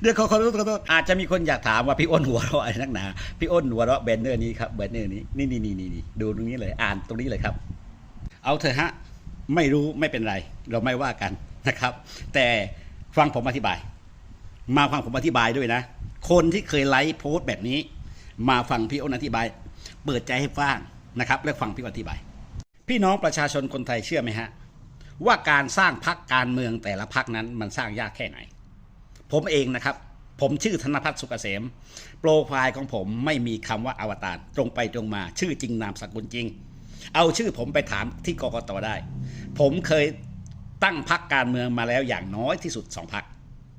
เดี๋ยวขอขอโทษขอโทษอาจจะมีคนอยากถามว่าพี่อ้นหัวเราะอะไรนักหนา พี่อ้นหัวเราะแบนเนอร์นี้ครับแบนเนอร์นี้นี่นี่นี่นี่ดูตรงนี้เลยอ่านตรงนี้เลยครับ เอาเถอะฮะไม่รู้ไม่เป็นไร เราไม่ว่ากันนะครับ แต่ฟังผมอธิบาย มาฟังผมอธิบายด้วยนะ คนที่เคยไลฟ์โพสต์แบบนี้ มาฟังพี่อ้นอธิบาย เปิดใจให้ฟังนะครับ และฟังพี่อ้นอธิบาย พี่น้องประชาชนคนไทยเชื่อไหมฮะว่าการสร้างพักการเมืองแต่ละพักนั้นมันสร้างยากแค่ไหน ผมเองนะครับ ผมชื่อธนพัฒน์สุกเกษม โปรไฟล์ของผมไม่มีคำว่าอวตารตรงไปตรงมา ชื่อจริงนามสกุลจริง เอาชื่อผมไปถามที่กกตได้ ผมเคยตั้งพักการเมืองมาแล้วอย่างน้อยที่สุดสองพัก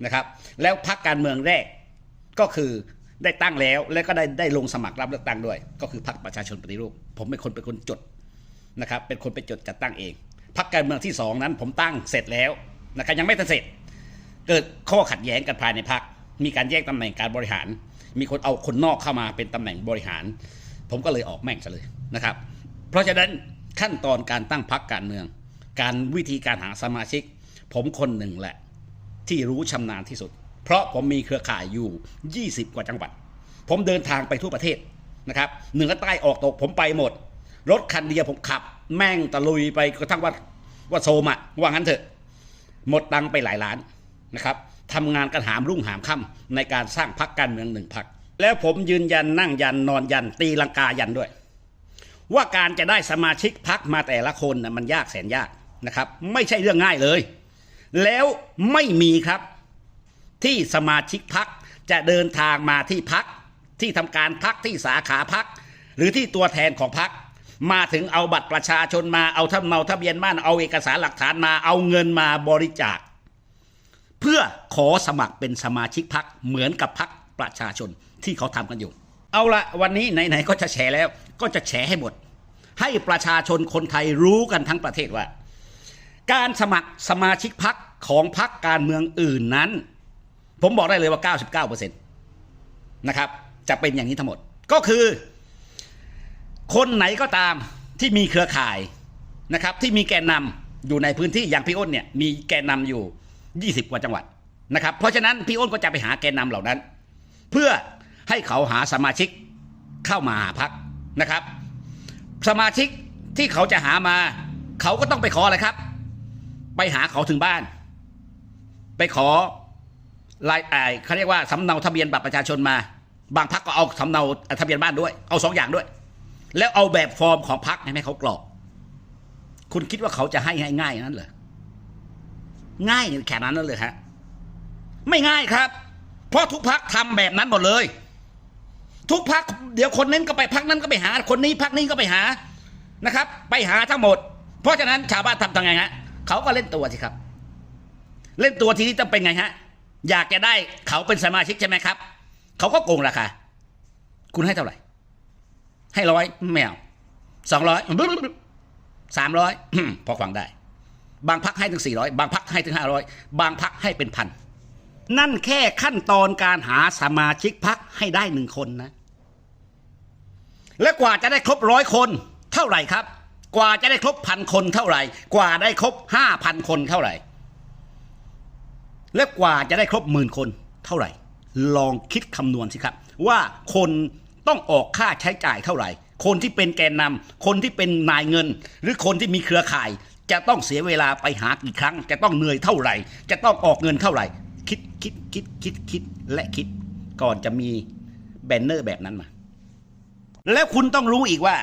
นะครับแล้วพักการเมืองแรกก็คือได้ตั้งแล้วแล้วก็ได้ได้ลงสมัครรับเลือกตั้งด้วย ก็คือพักประชาชนปฏิรูป ผมเป็นคนเป็นคนจดนะครับเป็นคนไปจดจัดตั้งเองพักการเมืองที่สองนั้นผมตั้งเสร็จแล้วนะครับยังไม่ทันเสร็จ เกิดข้อขัดแย้งกันภายในพัก มีการแยกตำแหน่งการบริหาร มีคนเอาคนนอกเข้ามาเป็นตำแหน่งบริหาร ผมก็เลยออกแม่งซะเลยนะครับ เพราะฉะนั้นขั้นตอนการตั้งพักการเมือง การวิธีการหาสมาชิก ผมคนหนึ่งแหละ ที่รู้ชำนาญที่สุด เพราะผมมีเครือข่ายอยู่ 20 กว่าจังหวัด ผมเดินทางไปทั่วประเทศนะครับเหนือใต้ออกตกผมไปหมด รถคันเดียวผมขับ แม่งตะลุยไปกระทั่งว่าว่าโซมอะว่างั้นเถอะ หมดตังไปหลายล้าน นะครับทำงานกันหามรุ่งหามค่ำในการสร้างพักการเมืองหนึ่งพัก แล้วผมยืนยันนั่งยันนอนยันตีลังกายันด้วย ว่าการจะได้สมาชิกพักมาแต่ละคนนะมันยากแสนยากนะครับ ไม่ใช่เรื่องง่ายเลย แล้วไม่มีครับที่สมาชิกพักจะเดินทางมาที่พักที่ทำการพักที่สาขาพัก หรือที่ตัวแทนของพักมาถึงเอาบัตรประชาชนมาเอาทำเนาทะเบียนบ้านเอาเอกสารหลักฐานมาเอาเงินมาบริจาค พื่อขอสมัครเป็นสมาชิกพักเหมือนกับพักประชาชนที่เขาทำกันอยู่ เอาละวันนี้ไหนๆก็จะแฉแล้ว ก็จะแฉให้หมด ให้ประชาชนคนไทยรู้กันทั้งประเทศว่า การสมัครสมาชิกพักของพักการเมืองอื่นนั้น ผมบอกได้เลยว่า 99%นะครับ จะเป็นอย่างนี้ทั้งหมดก็คือ คนไหนก็ตามที่มีเครือข่ายนะครับ ที่มีแกนนำอยู่ในพื้นที่อย่างพี่อ้นเนี่ยมีแกนนำอยู่ 20 กว่าจังหวัดนะครับ เพราะฉะนั้นพี่อ้นก็จะไปหาแกนนำเหล่านั้น เพื่อให้เขาหาสมาชิกเข้ามาหาพักนะครับ สมาชิกที่เขาจะหามา เขาก็ต้องไปขออะไรครับ ไปหาเขาถึงบ้าน ไปขอลายไอ้เขาเรียกว่าสำเนาทะเบียนบัตรประชาชนมา บางพักก็เอาสำเนาทะเบียนบ้านด้วย เอาสองอย่างด้วย แล้วเอาแบบฟอร์มของพักให้เขากรอก คุณคิดว่าเขาจะให้ง่ายๆนั้นเหรอ ง่ายแค่นั้นนั่นเลยฮะไม่ง่ายครับ เพราะทุกพักทำแบบนั้นหมดเลย ทุกพักเดี๋ยวคนนั้นก็ไปพักนั้นก็ไปหา คนนี้พักนี้ก็ไปหานะครับ ไปหาทั้งหมด เพราะฉะนั้นชาวบ้านทำทำไงฮะเขาก็เล่นตัวสิครับ เล่นตัวทีนี้ต้องเป็นไงฮะ อยากจะได้เขาเป็นสมาชิกใช่ไหมครับ เขาก็โกงราคาคุณให้เท่าไหร่ ให้ร้อยไม่เอาสองร้อยสามร้อยพอฟังได้ บางพักให้ถึงสี่ร้อยบางพักให้ถึงห้าร้อยบางพักให้เป็นพันนั่นแค่ขั้นตอนการหาสมาชิกพักให้ได้หนึ่งคนนะ และกว่าจะได้ครบร้อยคน เท่าไหร่ครับ กว่าจะได้ครบพันคนเท่าไหร่ กว่าได้ครบห้าพันคนเท่าไหร่ และกว่าจะได้ครบหมื่นคนเท่าไหร่ ลองคิดคำนวณสิครับ ว่าคนต้องออกค่าใช้จ่ายเท่าไหร่ คนที่เป็นแกนนำคนที่เป็นนายเงิน หรือคนที่มีเครือข่าย จะต้องเสียเวลาไปหากี่ครั้ง จะต้องเหนื่อยเท่าไหร่ จะต้องออกเงินเท่าไหร่ คิดคิดคิดคิดคิดและคิด ก่อนจะมีแบนเนอร์แบบนั้นมา แล้วคุณต้องรู้อีกว่า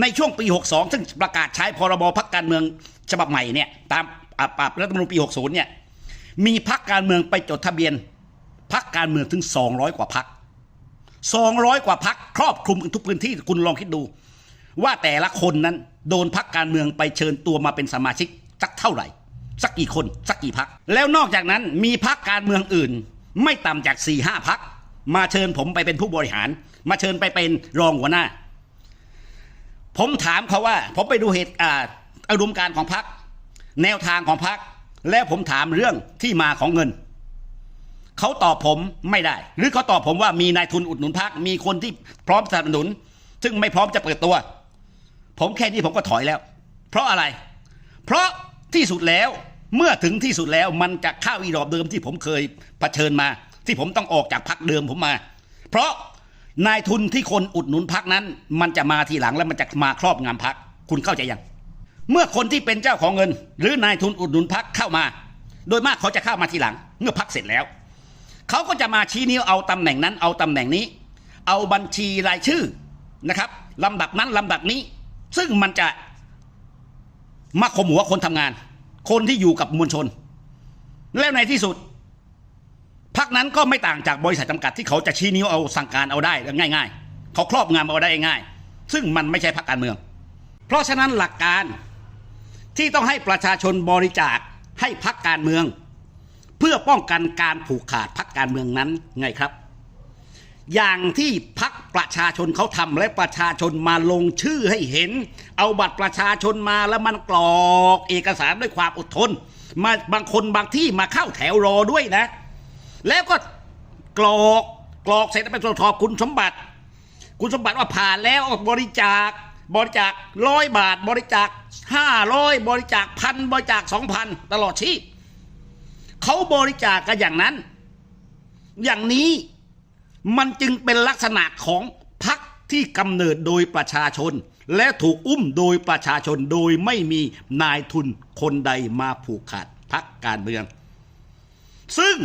ในช่วงปี 62 ซึ่งประกาศใช้พรบพักการเมืองฉบับใหม่เนี่ยตามอ่าปรับรัฐธรรมนูญปี 60 เนี่ยมีพักการเมืองไปจดทะเบียนพักการเมืองถึง 200 กว่าพัก 200 กว่าพักครอบคลุมทุกพื้นที่คุณลองคิดดู ว่าแต่ละคนนั้น โดนพักการเมืองไปเชิญตัวมาเป็นสมาชิกสักเท่าไหร่ สักกี่คนสักกี่พัก แล้วนอกจากนั้นมีพักการเมืองอื่น ไม่ต่ำจาก4ี่ห้าพัก มาเชิญผมไปเป็นผู้บริหาร มาเชิญไปเป็นรองหัวหน้า ผมถามเขาว่า ผมไปดูเหตุอ่าอารมณ์การของพัก แนวทางของพัก แล้วผมถามเรื่องที่มาของเงินเขาตอบผมไม่ได้ หรือเขาตอบผมว่ามีนายทุนอุดหนุนพักมีคนที่พร้อมสนับสนุน ซึ่งไม่พร้อมจะเปิดตัว ผมแค่นี้ผมก็ถอยแล้ว เพราะอะไร เพราะที่สุดแล้วเมื่อถึงที่สุดแล้วมันจะเข้าอีรอบเดิมที่ผมเคยเผชิญมา ที่ผมต้องออกจากพักเดิมผมมา เพราะนายทุนที่คนอุดหนุนพักนั้น มันจะมาทีหลังแล้วมันจะมาครอบงำพักคุณเข้าใจยังเมื่อคนที่เป็นเจ้าของเงิน หรือนายทุนอุดหนุนพักเข้ามา โดยมากเขาจะเข้ามาทีหลัง เมื่อพักเสร็จแล้ว เขาก็จะมาชี้นิ้วเอาตำแหน่งนั้นเอาตำแหน่งนี้ เอาบัญชีรายชื่อนะครับลำดับนั้นลำดับนี้ ซึ่งมันจะมาข่มหัวคนทำงาน คนที่อยู่กับมวลชน แล้วในที่สุดพักนั้นก็ไม่ต่างจากบริษัทจำกัดที่เขาจะชี้นิ้วเอาสั่งการเอาได้ง่าย ๆ เขาครอบงำเอาได้ง่าย ซึ่งมันไม่ใช่พักการเมือง เพราะฉะนั้นหลักการที่ต้องให้ประชาชนบริจาคให้พักการเมือง เพื่อป้องกันการผูกขาดพักการเมืองนั้นไงครับ อย่างที่พัก ประชาชนเขาทำและประชาชนมาลงชื่อให้เห็น เอาบัตรประชาชนมาแล้วมันกรอกเอกสารด้วยความอดทน มาบางคนบางที่มาเข้าแถวรอด้วยนะ แล้วก็กรอกกรอกเสร็จแล้วไปตรวจสอบคุณสมบัติ คุณสมบัติว่าผ่านแล้วบริจาคบริจาคร้อยบาท บริจาคห้าร้อยบริจาคพันบริจาคสองพันตลอดชีพเขาบริจาคกันอย่างนั้น อย่างนี้ มันจึงเป็นลักษณะของพักที่กำเนิดโดยประชาชน และถูกอุ้มโดยประชาชนโดยไม่มีนายทุนคนใดมาผูกขาดพักการเมือง ซึ่ง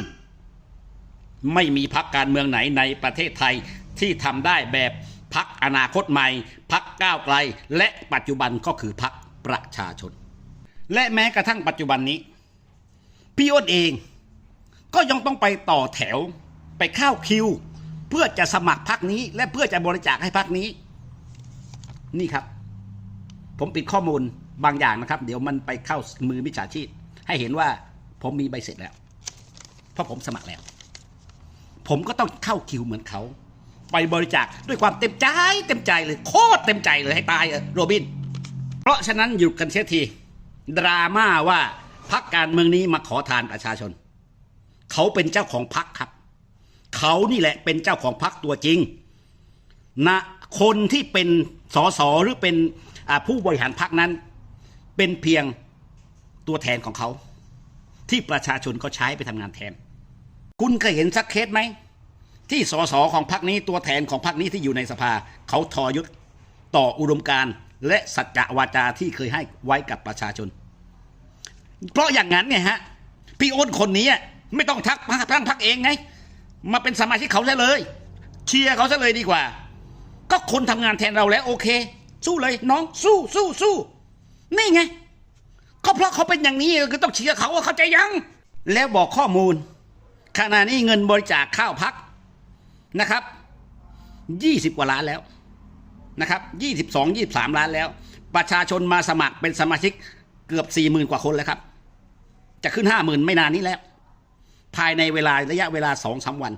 ไม่มีพักการเมืองไหนในประเทศไทยที่ทำได้แบบพักอนาคตใหม่พักก้าวไกล และปัจจุบันก็คือพักประชาชน และแม้กระทั่งปัจจุบันนี้ พี่อ้นเอง ก็ยังต้องไปต่อแถวไปเข้าคิว เพื่อจะสมัครพักนี้ และเพื่อจะบริจาคให้พักนี้ นี่ครับ ผมปิดข้อมูลบางอย่างนะครับ เดี๋ยวมันไปเข้ามือมิจฉาชีพ ให้เห็นว่าผมมีใบเสร็จแล้ว เพราะผมสมัครแล้ว ผมก็ต้องเข้าคิวเหมือนเขา ไปบริจาคด้วยความเต็มใจ เต็มใจเลย โคตรเต็มใจเลยให้ตายอะโรบิน เพราะฉะนั้นหยุดกันเสียทีดราม่าว่าพักการเมืองนี้มาขอทานประชาชน เขาเป็นเจ้าของพักครับ เขานี่แหละเป็นเจ้าของพักตัวจริงนะคนที่เป็นสสหรือเป็นผู้บริหารพักนั้น เป็นเพียงตัวแทนของเขา ที่ประชาชนก็ใช้ไปทำงานแทน คุณเคยเห็นสักเคสไหมที่สสของพรรคนี้ตัวแทนของพรรคนี้ที่อยู่ในสภา เขาทอยุทธต่ออุดมการณ์และสัจจะวาจาที่เคยให้ไว้กับประชาชน เพราะอย่างนั้นไงฮะพี่อ้นคนนี้ไม่ต้องทักทั้งพักเองไง มาเป็นสมาชิกเขาซะเลย เชียร์เขาซะเลยดีกว่า ก็คนทำงานแทนเราแล้วโอเค สู้เลยน้องสู้สู้สู้นี่ไงก็เพราะเขาเป็นอย่างนี้ก็ต้องเชียร์เขาว่าเขาใจยัง แล้วบอกข้อมูลขณะนี้เงินบริจาคข้าวพักนะครับยี่สิบกว่าล้านแล้วนะครับยี่สิบสองยี่สามล้านแล้ว ประชาชนมาสมัครเป็นสมาชิกเกือบสี่หมื่นกว่าคนแล้วครับ จะขึ้นห้าหมื่นไม่นานนี้แล้ว ภายในเวลาระยะเวลาสองสาวัน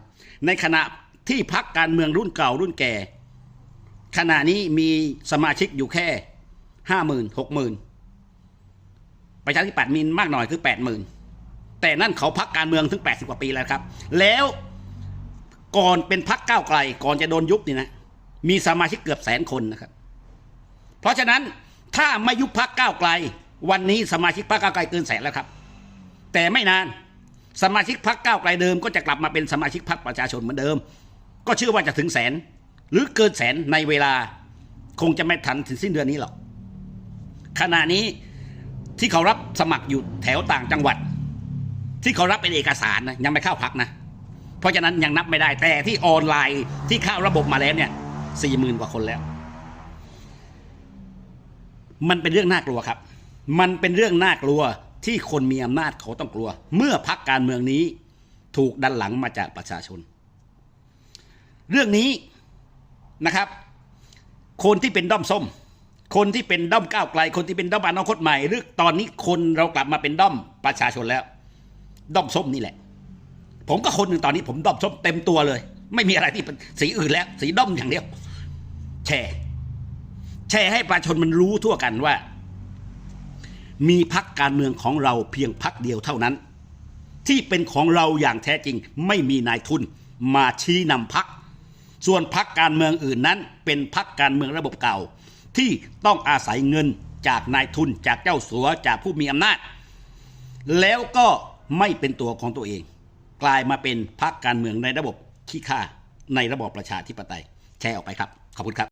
ในขณะที่พักการเมืองรุ่นเก่ารุ่นแก่ ขณะนี้มีสมาชิกอยู่แค่ห้าหมื่นหกหมื่นประชาธิปัตย์มีมากหน่อยคือแปดหมื่นแต่นั่นเขาพักการเมืองถึงแปดสิบกว่าปีแล้วครับ แล้วก่อนเป็นพักก้าวไกล ก่อนจะโดนยุบนี่นะ มีสมาชิกเกือบแสนคนนะครับ เพราะฉะนั้นถ้าไม่ยุบพักก้าวไกล วันนี้สมาชิกพักก้าวไกลเกินแสนแล้วครับ แต่ไม่นาน สมาชิกพักก้าวไกลเดิมก็จะกลับมาเป็นสมาชิกพักประชาชนเหมือนเดิม ก็เชื่อว่าจะถึงแสน หรือเกินแสนในเวลาคงจะไม่ทันถึงสิ้นเดือนนี้หรอกขณะนี้ที่เขารับสมัครอยู่แถวต่างจังหวัด ที่เขารับเป็นเอกสารนะยังไม่เข้าพักนะ เพราะฉะนั้นยังนับไม่ได้แต่ที่ออนไลน์ที่เข้าระบบมาแล้วเนี่ยสี่หมื่นกว่าคนแล้ว มันเป็นเรื่องน่ากลัวครับ มันเป็นเรื่องน่ากลัว ที่คนมีอำนาจเขาต้องกลัว เมื่อพักการเมืองนี้ถูกดันหลังมาจากประชาชน เรื่องนี้นะครับ คนที่เป็นด้อมส้ม คนที่เป็นด้อมก้าวไกล คนที่เป็นด้อมอนาคตใหม่หรือตอนนี้คนเรากลับมาเป็นด้อมประชาชนแล้ว ด้อมส้มนี่แหละ ผมก็คนหนึ่งตอนนี้ผมด้อมส้มเต็มตัวเลย ไม่มีอะไรที่เป็นสีอื่นแล้ว สีด้อมอย่างเดียวแชร์แชร์ให้ประชาชนมันรู้ทั่วกันว่า มีพักการเมืองของเราเพียงพักเดียวเท่านั้น ที่เป็นของเราอย่างแท้จริงไม่มีนายทุนมาชี้นำพัก ส่วนพักการเมืองอื่นนั้น เป็นพักการเมืองระบบเก่า ที่ต้องอาศัยเงินจากนายทุนจากเจ้าสัวจากผู้มีอำนาจ แล้วก็ไม่เป็นตัวของตัวเอง กลายมาเป็นพรรคการเมืองในระบบขี้ข้าในระบอบประชาธิปไตยแชร์ออกไปครับ ขอบคุณครับ